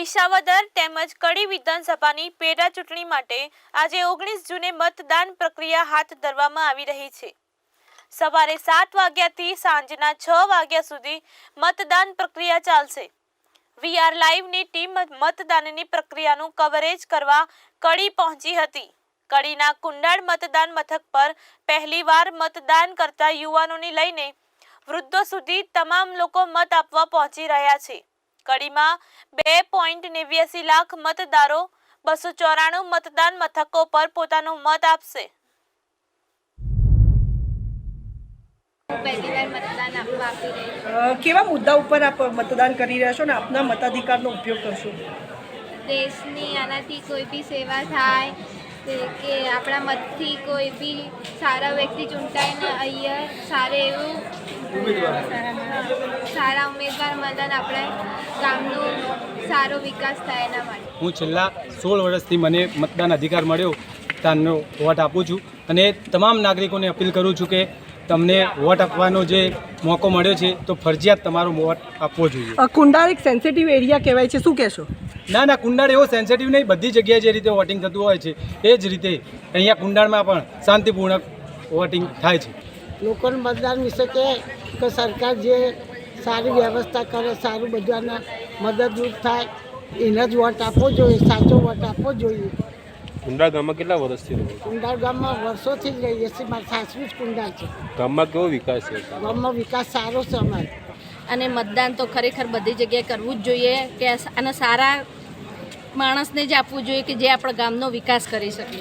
વિસાવદર તેમજ કડી વિધાનસભાની પેટા ચૂંટણી માટે આજે ઓગણીસ જૂને મતદાન પ્રક્રિયા હાથ ધરવામાં આવી રહી છે. સવારે સાત વાગ્યાથી સાંજના છ વાગ્યા સુધી મતદાન પ્રક્રિયા ચાલશે. વીઆર લાઈવની ટીમ મતદાનની પ્રક્રિયાનું કવરેજ કરવા કડી પહોંચી હતી. કડીના કુંડાળ મતદાન મથક પર પહેલીવાર મતદાન કરતા યુવાનોને લઈને વૃદ્ધો સુધી તમામ લોકો મત આપવા પહોંચી રહ્યા છે. કડીમાં બે પોઈન્ટ નેવ્યાસી લાખ મતદારો બસો ચોરાણું મતદાન મથકો પર પોતાનો મત આપશે. કેવા મુદ્દા ઉપર આપ મતદાન કરી રહ્યા છો ને આપના મતાધિકારનો ઉપયોગ કરશો? દેશની આનાથી કોઈ બી સેવા થાય કે આપણા મતથી કોઈ બી સારા વ્યક્તિ ચૂંટાય ને અહીંયા સારું એવું સારા ઉમેદવાર મળે આપણે ગામનો સારો વિકાસ થાય એના માટે. હું છેલ્લા સોળ વર્ષથી મને મતદાન અધિકાર મળ્યો તાનો વોટ આપું છું અને તમામ નાગરિકોને અપીલ કરું છું કે તમને વોટ આપવાનો જે મોકો મળ્યો છે તો ફરજિયાત તમારો વોટ આપવો જોઈએ. કુંડાળ એક સેન્સિટિવ એરિયા કહેવાય છે શું કહેશો? ના ના કુંડાળ એવો સેન્સિટિવ નહીં બધી જગ્યાએ જે રીતે વોટિંગ થતું હોય છે એ જ રીતે અહીંયા કુંડાળમાં પણ શાંતિપૂર્ણક વોટિંગ થાય છે. લોકોને મતદાન વિશે કહે કે સરકાર જે સારી વ્યવસ્થા કરે સારું બધાને મદદરૂપ થાય. એને જ વોટ આપવો જોઈએ સાચો વોટ આપવો જોઈએ. કુંડાળ ગામમાં કેટલા વર્ષથી રહો છો? કુંડાળ ગામમાં વર્ષોથી જ રહીએ છીએ મારા સાસરી જ કુંડાળ છે. ગામમાં કેવો વિકાસ છે? ગામમાં વિકાસ સારો છે અમારો. અને મતદાન તો ખરેખર બધી જગ્યાએ કરવું જ જોઈએ કે અને સારા માણસને જ આપવું જોઈએ કે જે આપણા ગામનો વિકાસ કરી શકે.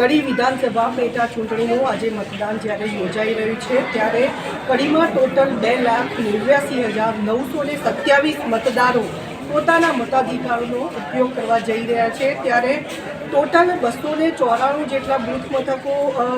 કડી વિધાનસભા પેટા ચૂંટણીનું આજે મતદાન જ્યારે યોજાઈ રહ્યું છે, ત્યારે કડીમાં ટોટલ બે લાખ નેવ્યાસી હજાર નવસો ને સત્યાવીસ મતદારો પોતાના મતાધિકારનો ઉપયોગ કરવા જઈ રહ્યા છે. ત્યારે ટોટલ બસો ને ચોરાણું જેટલા બૂથ મથકો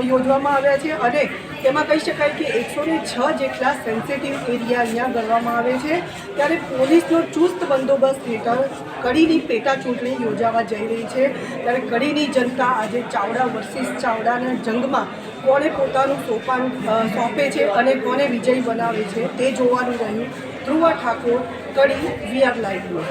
યોજવામાં આવ્યા છે અને તેમાં કહી શકાય કે એકસો ને છ જેટલા સેન્સિટિવ એરિયા અહીંયા ગણવામાં આવે છે. ત્યારે પોલીસનો ચુસ્ત બંદોબસ્ત હેઠળ કડીની પેટા ચૂંટણી યોજાવા જઈ રહી છે. ત્યારે કડીની જનતા આજે ચાવડા વર્સિસ ચાવડાના જંગમાં કોણે પોતાનું સોપાન સોંપે છે અને કોને વિજય બનાવે છે તે જોવાનું રહ્યું. Dhruva Thakor, Kadi VR live